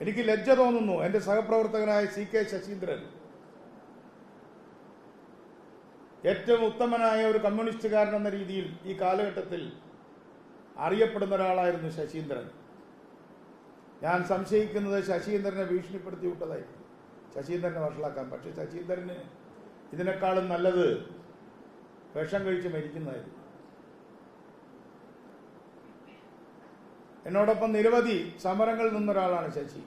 എനിക്ക് ലജ്ജ തോന്നുന്നു എന്റെ സഹപ്രവർത്തകനായ സി കെ ശശീന്ദ്രൻ. ഏറ്റവും ഉത്തമനായ ഒരു കമ്മ്യൂണിസ്റ്റുകാരൻ എന്ന രീതിയിൽ ഈ കാലഘട്ടത്തിൽ അറിയപ്പെടുന്ന ഒരാളായിരുന്നു ശശീന്ദ്രൻ. ഞാൻ സംശയിക്കുന്നത് ശശീന്ദ്രനെ ഭീഷണിപ്പെടുത്തി വിട്ടതായിരുന്നു ശശീന്ദ്രനെ വഷളാക്കാൻ പക്ഷെ ശശീന്ദ്രന് ഇതിനേക്കാളും നല്ലത് വിഷം കഴിച്ച് മരിക്കുന്നതായിരുന്നു എന്നോടൊപ്പം നിരവധി സമരങ്ങളിൽ നിന്നൊരാളാണ് ശശി.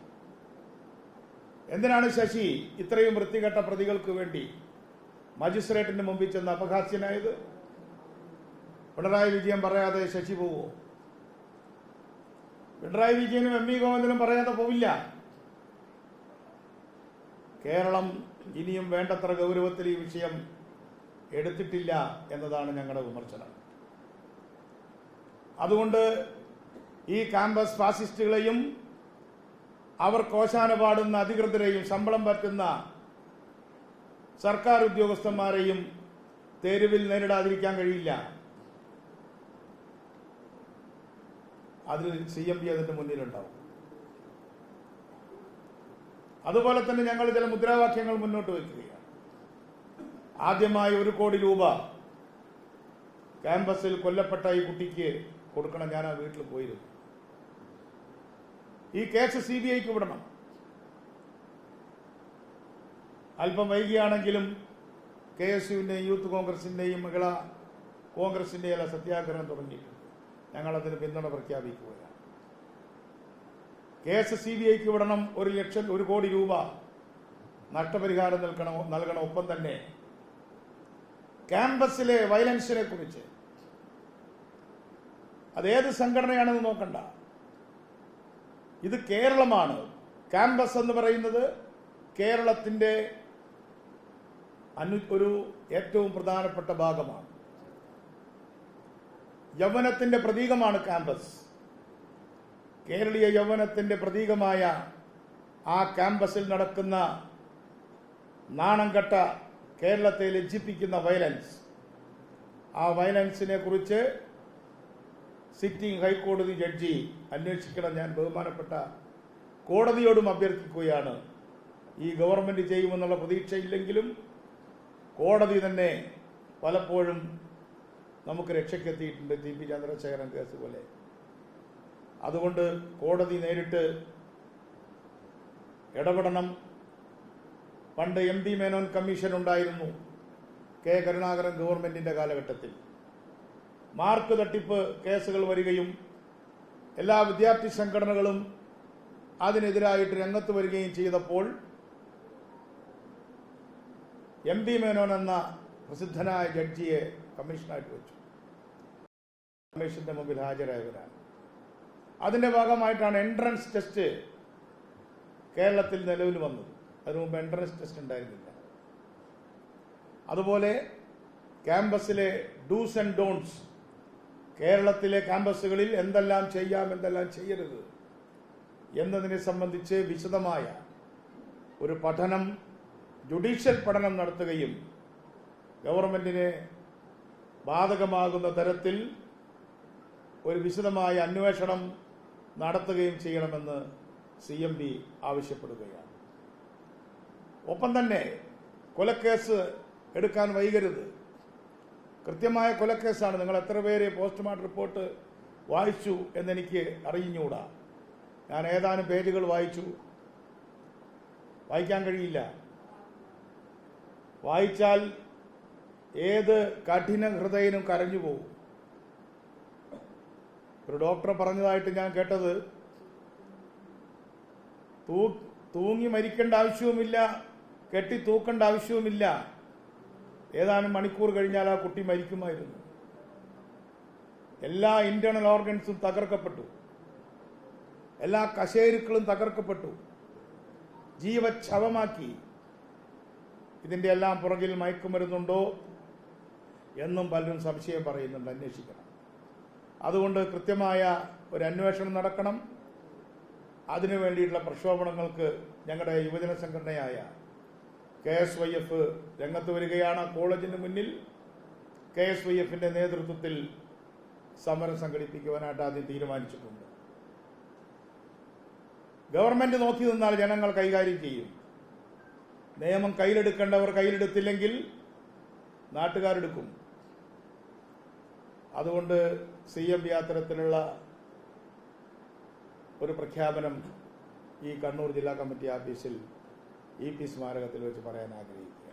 എന്തിനാണ് ശശി ഇത്രയും വൃത്തികെട്ട പ്രതികൾക്ക് വേണ്ടി മജിസ്ട്രേറ്റിന് മുമ്പിൽ ചെന്ന് അപഹാസ്യനായത്? പിണറായി വിജയൻ പറയാതെ ശശി പോവോ? പിണറായി വിജയനും എം വി ഗോവിന്ദനും പറയാതെ പോവില്ല. കേരളം ഇനിയും വേണ്ടത്ര ഗൗരവത്തിൽ ഈ വിഷയം എടുത്തിട്ടില്ല എന്നതാണ് ഞങ്ങളുടെ വിമർശനം. അതുകൊണ്ട് ഈ കാമ്പസ് ഫാസിസ്റ്റുകളെയും അവർ കോശാന പാടുന്ന അധികൃതരെയും ശമ്പളം പറ്റുന്ന സർക്കാർ ഉദ്യോഗസ്ഥന്മാരെയും തെരുവിൽ നേരിടാതിരിക്കാൻ കഴിയില്ല. അതിൽ സി എം പി അതിന്റെ മുന്നിലുണ്ടാവും. അതുപോലെ തന്നെ ഞങ്ങൾ ചില മുദ്രാവാക്യങ്ങൾ മുന്നോട്ട് വയ്ക്കുകയാണ്. ആദ്യമായി ഒരു കോടി രൂപ ക്യാമ്പസിൽ കൊല്ലപ്പെട്ട ഈ കുട്ടിക്ക് കൊടുക്കണം. ഞാൻ ആ വീട്ടിൽ പോയിരുന്നു. ഈ കേസ് സി ബി ഐക്ക് വിടണം. അല്പം വൈകിയാണെങ്കിലും കെ എസ് യുവിന്റെയും യൂത്ത് കോൺഗ്രസിന്റെയും മഹിളാ കോൺഗ്രസിന്റെയും എല്ലാം സത്യാഗ്രഹം തുടങ്ങിയിട്ടുണ്ട്. ഞങ്ങൾ അതിന് പിന്തുണ പ്രഖ്യാപിക്കുകയാണ്. കേസ് സി ബി ഐക്ക് വിടണം ഒരു ലക്ഷം ഒരു കോടി രൂപ നഷ്ടപരിഹാരം നൽകണം നൽകണം ഒപ്പം തന്നെ ക്യാമ്പസിലെ വയലൻസിനെ കുറിച്ച്. അതേത് സംഘടനയാണെന്ന് നോക്കണ്ട. ഇത് കേരളമാണ്. ക്യാമ്പസ് എന്ന് പറയുന്നത് കേരളത്തിന്റെ അനു ഒരു ഏറ്റവും പ്രധാനപ്പെട്ട ഭാഗമാണ്. യൗവനത്തിന്റെ പ്രതീകമാണ് ക്യാമ്പസ് കേരളീയ യൗവനത്തിന്റെ പ്രതീകമായ ആ ക്യാമ്പസിൽ നടക്കുന്ന നാണംകെട്ട കേരളത്തെ ലജ്ജിപ്പിക്കുന്ന വയലൻസ് ആ വയലൻസിനെ കുറിച്ച് സിറ്റിംഗ് ഹൈക്കോടതി ജഡ്ജി അന്വേഷിക്കണം ഞാൻ ബഹുമാനപ്പെട്ട കോടതിയോടും അഭ്യർത്ഥിക്കുകയാണ്. ഈ ഗവൺമെന്റ് ചെയ്യുമെന്നുള്ള പ്രതീക്ഷയില്ലെങ്കിലും കോടതി തന്നെ പലപ്പോഴും നമുക്ക് രക്ഷയ്ക്കെത്തിയിട്ടുണ്ട് ടി പി ചന്ദ്രശേഖരൻ കേസ് പോലെ. അതുകൊണ്ട് കോടതി നേരിട്ട് ഇടപെടണം. പണ്ട് എം പി മേനോൻ കമ്മീഷൻ ഉണ്ടായിരുന്നു കെ കരുണാകരൻ ഗവൺമെന്റിന്റെ കാലഘട്ടത്തിൽ. മാർക്ക് തട്ടിപ്പ് കേസുകൾ വരികയും എല്ലാ വിദ്യാർത്ഥി സംഘടനകളും അതിനെതിരായിട്ട് രംഗത്ത് വരികയും ചെയ്തപ്പോൾ എം ബി മേനോൻ എന്ന പ്രസിദ്ധനായ ജഡ്ജിയെ കമ്മീഷനായിട്ട് വെച്ചു. കമ്മീഷന്റെ മുമ്പിൽ ഹാജരായവരാണ്. അതിന്റെ ഭാഗമായിട്ടാണ് എൻട്രൻസ് ടെസ്റ്റ് കേരളത്തിൽ നിലവിൽ വന്നത്. അതിനു മുമ്പ് എൻട്രൻസ് ടെസ്റ്റ് ഉണ്ടായിരുന്നില്ല. അതുപോലെ ക്യാമ്പസിലെ ഡൂസ് ആൻഡ് ഡോൺസ് കേരളത്തിലെ ക്യാമ്പസുകളിൽ എന്തെല്ലാം ചെയ്യാം എന്തെല്ലാം ചെയ്യരുത് എന്നതിനെ സംബന്ധിച്ച് വിശദമായ ഒരു പഠനം ജുഡീഷ്യൽ പഠനം നടത്തുകയും ഗവൺമെന്റിനെ ബാധകമാകുന്ന തരത്തിൽ ഒരു വിശദമായ അന്വേഷണം നടത്തുകയും ചെയ്യണമെന്ന് സി എം പി ആവശ്യപ്പെടുകയാണ്. ഒപ്പം തന്നെ കൊലക്കേസ് എടുക്കാൻ വൈകരുത്. കൃത്യമായ കൊലക്കേസാണ്. നിങ്ങൾ എത്ര പേര് പോസ്റ്റ്മോർട്ടം റിപ്പോർട്ട് വായിച്ചു എന്നെനിക്ക് അറിഞ്ഞുകൂടാ. ഞാൻ ഏതാനും പേജുകൾ വായിച്ചു. വായിക്കാൻ കഴിയില്ല. വായിച്ചാൽ ഏത് കഠിന ഹൃദയനും കരഞ്ഞു പോകും. ഒരു ഡോക്ടർ പറഞ്ഞതായിട്ട് ഞാൻ കേട്ടത് തൂങ്ങി മരിക്കേണ്ട ആവശ്യവുമില്ല കെട്ടി തൂക്കേണ്ട ആവശ്യവുമില്ല. ഏതാനും മണിക്കൂർ കഴിഞ്ഞാൽ ആ കുട്ടി മരിക്കുമായിരുന്നു. എല്ലാ ഇന്റേണൽ ഓർഗൻസും തകർക്കപ്പെട്ടു. എല്ലാ കശേരുക്കളും തകർക്കപ്പെട്ടു. ജീവച്ഛവമാക്കി. ഇതിന്റെ എല്ലാം പുറകിൽ മയക്കുമരുന്നുണ്ടോ എന്നും പലരും സംശയം പറയുന്നുണ്ട്. അന്വേഷിക്കണം. അതുകൊണ്ട് കൃത്യമായ ഒരു അന്വേഷണം നടക്കണം. അതിനു വേണ്ടിയിട്ടുള്ള പ്രക്ഷോഭങ്ങൾക്ക് ഞങ്ങളുടെ യുവജന സംഘടനയായ കെ എസ് വൈ എഫ് രംഗത്ത് വരികയാണ്. കോളേജിന് മുന്നിൽ കെ എസ് വൈ എഫിന്റെ നേതൃത്വത്തിൽ സമരം സംഘടിപ്പിക്കുവാനായിട്ട് ആദ്യം തീരുമാനിച്ചിട്ടുണ്ട്. ഗവൺമെന്റ് നോക്കി നിന്നാൽ ജനങ്ങൾ കൈകാര്യം ചെയ്യും. നിയമം കയ്യിലെടുക്കേണ്ടവർ കയ്യിലെടുത്തില്ലെങ്കിൽ നാട്ടുകാരെടുക്കും. അതുകൊണ്ട് സി എം പി അത്തരത്തിലുള്ള ഒരു പ്രഖ്യാപനം ഈ കണ്ണൂർ ജില്ലാ കമ്മിറ്റി ഓഫീസിൽ ഇ പി സ്മാരകത്തിൽ വെച്ച് പറയാൻ ആഗ്രഹിക്കുക